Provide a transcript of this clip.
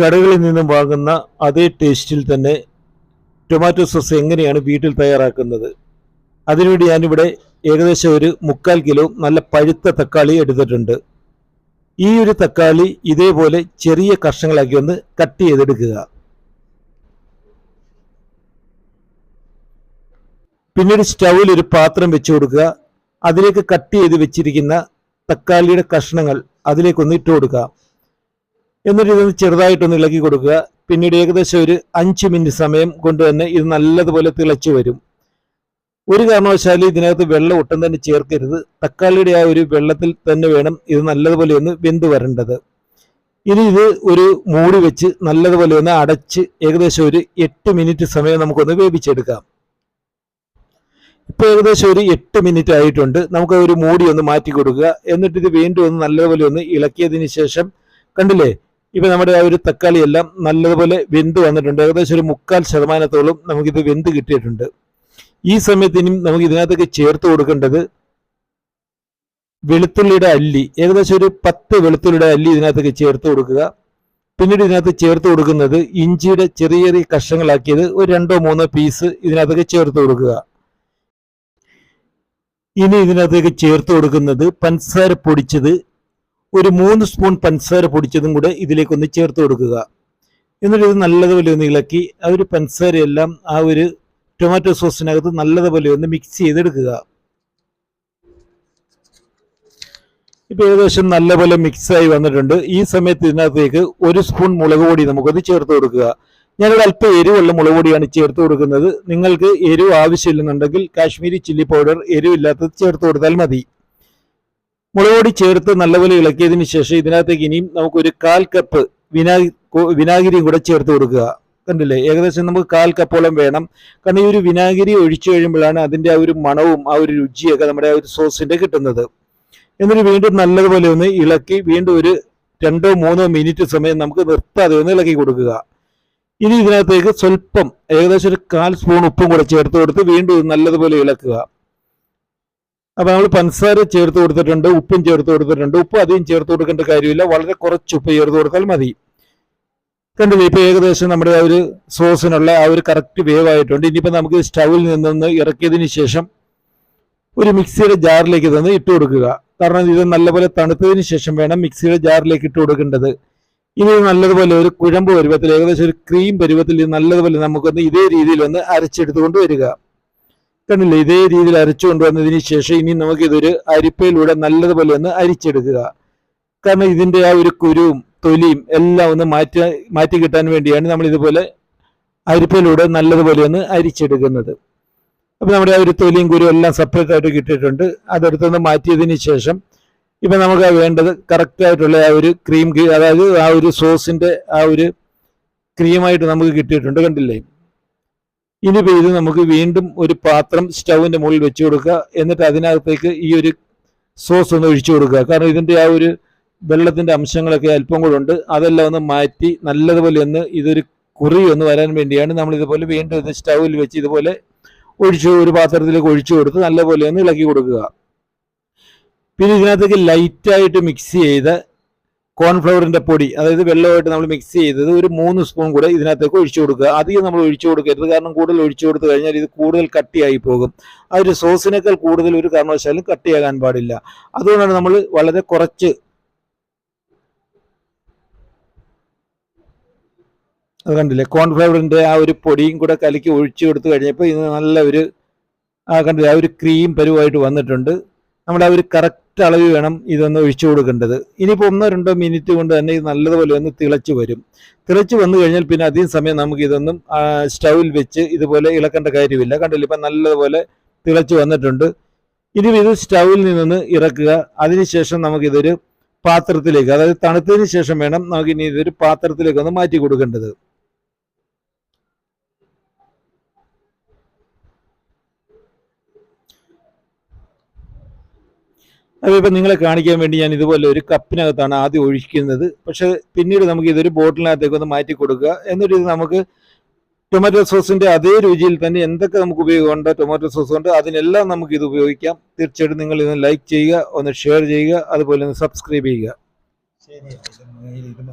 കടകളിൽ നിന്നും വാങ്ങുന്ന അതേ ടേസ്റ്റിൽ തന്നെ ടൊമാറ്റോ സോസ് എങ്ങനെയാണ് വീട്ടിൽ തയ്യാറാക്കുന്നത്? അതിനുവേണ്ടി ഞാനിവിടെ ഏകദേശം ഒരു മുക്കാൽ കിലോ നല്ല പഴുത്ത തക്കാളി എടുത്തിട്ടുണ്ട്. ഈ ഒരു തക്കാളി ഇതേപോലെ ചെറിയ കഷ്ണങ്ങളാക്കി ഒന്ന് കട്ട് ചെയ്തെടുക്കുക. പിന്നീട് സ്റ്റൗവിൽ ഒരു പാത്രം വെച്ച് കൊടുക്കുക. അതിലേക്ക് കട്ട് ചെയ്ത് വെച്ചിരിക്കുന്ന തക്കാളിയുടെ കഷ്ണങ്ങൾ അതിലേക്കൊന്ന് ഇട്ട് കൊടുക്കുക. എന്നിട്ട് ഇതൊന്ന് ചെറുതായിട്ടൊന്ന് ഇളക്കി കൊടുക്കുക. പിന്നീട് ഏകദേശം ഒരു അഞ്ച് മിനിറ്റ് സമയം കൊണ്ട് തന്നെ ഇത് നല്ലതുപോലെ തിളച്ചു വരും. ഒരു കാരണവശാലും ഇതിനകത്ത് വെള്ളം ഒട്ടും തന്നെ ചേർക്കരുത്. തക്കാളിയുടെ ആ ഒരു വെള്ളത്തിൽ തന്നെ വേണം ഇത് നല്ലതുപോലെ ഒന്ന് വെന്ത് വരേണ്ടത്. ഇനി ഇത് ഒരു മൂടി വെച്ച് നല്ലതുപോലെ ഒന്ന് അടച്ച് ഏകദേശം ഒരു എട്ട് മിനിറ്റ് സമയം നമുക്കൊന്ന് വേവിച്ചെടുക്കാം. ഇപ്പോൾ ഏകദേശം ഒരു എട്ട് മിനിറ്റ് ആയിട്ടുണ്ട്. നമുക്ക് ഒരു മൂടി ഒന്ന് മാറ്റി കൊടുക്കുക. എന്നിട്ട് ഇത് വീണ്ടും ഒന്ന് നല്ലതുപോലെ ഒന്ന് ഇളക്കിയതിന് ശേഷം കണ്ടില്ലേ? ഇപ്പൊ നമ്മുടെ ആ ഒരു തക്കാളി എല്ലാം നല്ലതുപോലെ വെന്ത് വന്നിട്ടുണ്ട്. ഏകദേശം ഒരു മുക്കാൽ ശതമാനത്തോളം നമുക്കിത് വെന്ത് കിട്ടിയിട്ടുണ്ട്. ഈ സമയത്ത് ഇനി നമുക്ക് ഇതിനകത്തേക്ക് ചേർത്ത് കൊടുക്കേണ്ടത് വെളുത്തുള്ളിയുടെ അല്ലി. ഏകദേശം ഒരു പത്ത് വെളുത്തുള്ളിയുടെ അല്ലി ഇതിനകത്തേക്ക് ചേർത്ത് കൊടുക്കുക. പിന്നീട് ഇതിനകത്ത് ചേർത്ത് കൊടുക്കുന്നത് ഇഞ്ചിയുടെ ചെറിയ ചെറിയ കഷ്ണങ്ങളാക്കിയത് ഒരു രണ്ടോ മൂന്നോ പീസ് ഇതിനകത്തേക്ക് ചേർത്ത് കൊടുക്കുക. ഇനി ഇതിനകത്തേക്ക് ചേർത്ത് കൊടുക്കുന്നത് പഞ്ചസാര പൊടിച്ചത് ഒരു മൂന്ന് സ്പൂൺ പഞ്ചസാര പൊടിച്ചതും കൂടെ ഇതിലേക്കൊന്ന് ചേർത്ത് കൊടുക്കുക. എന്നിട്ട് ഇത് നല്ലതുപോലെ ഒന്ന് ഇളക്കി ആ ഒരു പഞ്ചസാരയെല്ലാം ആ ഒരു ടൊമാറ്റോ സോസിനകത്ത് നല്ലതുപോലെ ഒന്ന് മിക്സ് ചെയ്തെടുക്കുക. ഇപ്പൊ ഏകദേശം നല്ലപോലെ മിക്സ് ആയി വന്നിട്ടുണ്ട്. ഈ സമയത്ത് ഇതിനകത്തേക്ക് ഒരു സ്പൂൺ മുളക് പൊടി നമുക്കത് ചേർത്ത് കൊടുക്കുക. ഞാനൊരു അല്പം എരിവുള്ള മുളക് പൊടിയാണ് ചേർത്ത് കൊടുക്കുന്നത്. നിങ്ങൾക്ക് എരിവ് ആവശ്യമില്ലെന്നുണ്ടെങ്കിൽ കാശ്മീരി ചില്ലി പൗഡർ എരിവില്ലാത്തത് ചേർത്ത് കൊടുത്താൽ മതി. മുളക് ചേർത്ത് നല്ലപോലെ ഇളക്കിയതിന് ശേഷം ഇതിനകത്തേക്ക് ഇനിയും നമുക്കൊരു കാൽ കപ്പ് വിനാഗി വിനാഗിരിയും കൂടെ ചേർത്ത് കൊടുക്കുക. കണ്ടില്ലേ? ഏകദേശം നമുക്ക് കാൽ കപ്പോളം വേണം. കാരണം ഈ ഒരു വിനാഗിരി ഒഴിച്ചു കഴിയുമ്പോഴാണ് അതിന്റെ ആ ഒരു മണവും ആ ഒരു രുചിയൊക്കെ നമ്മുടെ ആ ഒരു സോസിന്റെ കിട്ടുന്നത്. എന്നിട്ട് വീണ്ടും നല്ലതുപോലെ ഒന്ന് ഇളക്കി വീണ്ടും ഒരു രണ്ടോ മൂന്നോ മിനിറ്റ് സമയം നമുക്ക് നിർത്താതെ ഒന്ന് ഇളക്കി കൊടുക്കുക. ഇനി ഇതിനകത്തേക്ക് സ്വല്പം ഏകദേശം ഒരു കാൽ സ്പൂൺ ഉപ്പും കൂടെ ചേർത്ത് കൊടുത്ത് വീണ്ടും നല്ലതുപോലെ ഇളക്കുക. അപ്പൊ നമ്മൾ പഞ്ചസാര ചേർത്ത് കൊടുത്തിട്ടുണ്ട് ഉപ്പും ചേർത്ത് കൊടുത്തിട്ടുണ്ട്. ഉപ്പ് അധികം ചേർത്ത് കൊടുക്കേണ്ട കാര്യമില്ല. വളരെ കുറച്ച് ഉപ്പ് ചേർത്ത് കൊടുത്താൽ മതി. കണ്ടില്ലേ ഇപ്പൊ ഏകദേശം നമ്മുടെ ആ ഒരു സോസിനുള്ള ആ ഒരു കറക്റ്റ് വേവ് ആയിട്ടുണ്ട് ഇനിയിപ്പോ നമുക്ക് സ്റ്റൗവിൽ നിന്നൊന്ന് ഇറക്കിയതിന് ശേഷം ഒരു മിക്സിയുടെ ജാറിലേക്ക് തന്നെ ഇട്ട് കൊടുക്കുക. കാരണം ഇത് നല്ലപോലെ തണുത്തതിന് ശേഷം വേണം മിക്സിയുടെ ജാറിലേക്ക് ഇട്ട് കൊടുക്കേണ്ടത്. ഇനി നല്ലതുപോലെ ഒരു കുഴമ്പ് പരുവത്തിൽ ഏകദേശം ഒരു ക്രീം പരുവത്തിൽ നല്ലതുപോലെ നമുക്കൊന്ന് ഇതേ രീതിയിൽ ഒന്ന് അരച്ചെടുത്തുകൊണ്ട് വരിക. കണ്ടില്ലേ? ഇതേ രീതിയിൽ അരച്ചു കൊണ്ടുവന്നതിന് ശേഷം ഇനി നമുക്ക് ഇതൊരു അരിപ്പയിലൂടെ നല്ലതുപോലെ ഒന്ന് അരിച്ചെടുക്കുക. കാരണം ഇതിന്റെ ആ ഒരു കുരുവും തൊലിയും എല്ലാം ഒന്ന് മാറ്റി മാറ്റി കിട്ടാൻ വേണ്ടിയാണ് നമ്മൾ ഇതുപോലെ അരിപ്പയിലൂടെ നല്ലതുപോലെ ഒന്ന് അരിച്ചെടുക്കുന്നത്. അപ്പൊ നമ്മുടെ ആ ഒരു തൊലിയും കുരുവും എല്ലാം സെപ്പറേറ്റ് ആയിട്ട് കിട്ടിയിട്ടുണ്ട്. അതെടുത്തൊന്ന് മാറ്റിയതിന് ശേഷം ഇപ്പൊ നമുക്ക് വേണ്ടത് കറക്റ്റ് ആയിട്ടുള്ള ആ ഒരു ക്രീം അതായത് ആ ഒരു സോസിന്റെ ആ ഒരു ക്രീമായിട്ട് നമുക്ക് കിട്ടിയിട്ടുണ്ട്. കണ്ടില്ലേ? ഇനിയിപ്പോ ഇത് നമുക്ക് വീണ്ടും ഒരു പാത്രം സ്റ്റൗവിന്റെ മുകളിൽ വെച്ച് കൊടുക്കുക. എന്നിട്ട് അതിനകത്തേക്ക് ഈ ഒരു സോസ് ഒന്ന് ഒഴിച്ചു കൊടുക്കുക. കാരണം ഇതിന്റെ ആ ഒരു വെള്ളത്തിന്റെ അംശങ്ങളൊക്കെ അല്പം കൂടെ ഉണ്ട്. അതെല്ലാം ഒന്ന് മാറ്റി നല്ലതുപോലെ ഒന്ന് ഇതൊരു കുറി ഒന്ന് വരാൻ വേണ്ടിയാണ് നമ്മൾ ഇതുപോലെ വീണ്ടും ഇത് സ്റ്റൗവിൽ വെച്ച് ഇതുപോലെ ഒഴിച്ചു ഒരു പാത്രത്തിലേക്ക് ഒഴിച്ചു കൊടുത്ത് നല്ലപോലെ ഒന്ന് ഇളക്കി കൊടുക്കുക. പിന്നെ ഇതിനകത്തേക്ക് ലൈറ്റായിട്ട് മിക്സ് ചെയ്ത കോൺഫ്ലവറിന്റെ പൊടി അതായത് വെള്ളമായിട്ട് നമ്മൾ മിക്സ് ചെയ്തത് ഒരു മൂന്ന് സ്പൂൺ കൂടെ ഇതിനകത്തേക്ക് ഒഴിച്ചു കൊടുക്കുക. അധികം നമ്മൾ ഒഴിച്ചു കൊടുക്കരുത്. കാരണം കൂടുതൽ ഒഴിച്ചു കൊടുത്തു കഴിഞ്ഞാൽ ഇത് കൂടുതൽ കട്ടിയായി പോകും. ആ ഒരു സോസിനേക്കാൾ കൂടുതൽ ഒരു കാരണവശാലും കട്ടിയാകാൻ പാടില്ല. അതുകൊണ്ടാണ് നമ്മൾ വളരെ കുറച്ച് അത് കണ്ടില്ലേ? കോൺഫ്ലവറിന്റെ ആ ഒരു പൊടിയും കൂടെ കലക്കി ഒഴിച്ചു കൊടുത്തു കഴിഞ്ഞപ്പോൾ ഇത് നല്ല ഒരു ആ കണ്ടില്ലേ? ആ ഒരു ക്രീം പരുവായിട്ട് വന്നിട്ടുണ്ട്. നമ്മൾ ആ ഒരു കറക്റ്റ് അളവ് വേണം ഇതൊന്ന് ഒഴിച്ചു കൊടുക്കേണ്ടത്. ഇനിയിപ്പോൾ ഒന്നോ രണ്ടോ മിനിറ്റ് കൊണ്ട് തന്നെ ഇത് നല്ലതുപോലെ ഒന്ന് തിളച്ച് വരും. തിളച്ച് വന്നു കഴിഞ്ഞാൽ പിന്നെ അധികം സമയം നമുക്ക് ഇതൊന്നും സ്റ്റൗവിൽ വെച്ച് ഇതുപോലെ ഇളക്കേണ്ട കാര്യമില്ല. കണ്ടില്ല? ഇപ്പം നല്ലതുപോലെ തിളച്ച് വന്നിട്ടുണ്ട്. ഇനി ഇത് സ്റ്റൗവിൽ നിന്ന് ഇറക്കുക. അതിനുശേഷം നമുക്കിതൊരു പാത്രത്തിലേക്ക് അതായത് തണുത്തതിന് ശേഷം വേണം നമുക്കിനി ഇതൊരു പാത്രത്തിലേക്ക് ഒന്ന് മാറ്റി കൊടുക്കേണ്ടത്. അതിപ്പോൾ നിങ്ങളെ കാണിക്കാൻ വേണ്ടി ഞാൻ ഇതുപോലെ ഒരു കപ്പിനകത്താണ് ആദ്യം ഒഴിക്കുന്നത്. പക്ഷേ പിന്നീട് നമുക്ക് ഇതൊരു ബോട്ടിലിനകത്തേക്ക് ഒന്ന് മാറ്റി കൊടുക്കുക. എന്നിട്ട് നമുക്ക് ടൊമാറ്റോ സോസിന്റെ അതേ രുചിയിൽ തന്നെ എന്തൊക്കെ നമുക്ക് ഉപയോഗമുണ്ട് ടൊമാറ്റോ സോസ് ഉണ്ട് അതിനെല്ലാം നമുക്ക് ഇത് ഉപയോഗിക്കാം. തീർച്ചയായിട്ടും നിങ്ങൾ ഇത് ലൈക്ക് ചെയ്യുക ഒന്ന് ഷെയർ ചെയ്യുക അതുപോലെ ഒന്ന് സബ്സ്ക്രൈബ് ചെയ്യുക.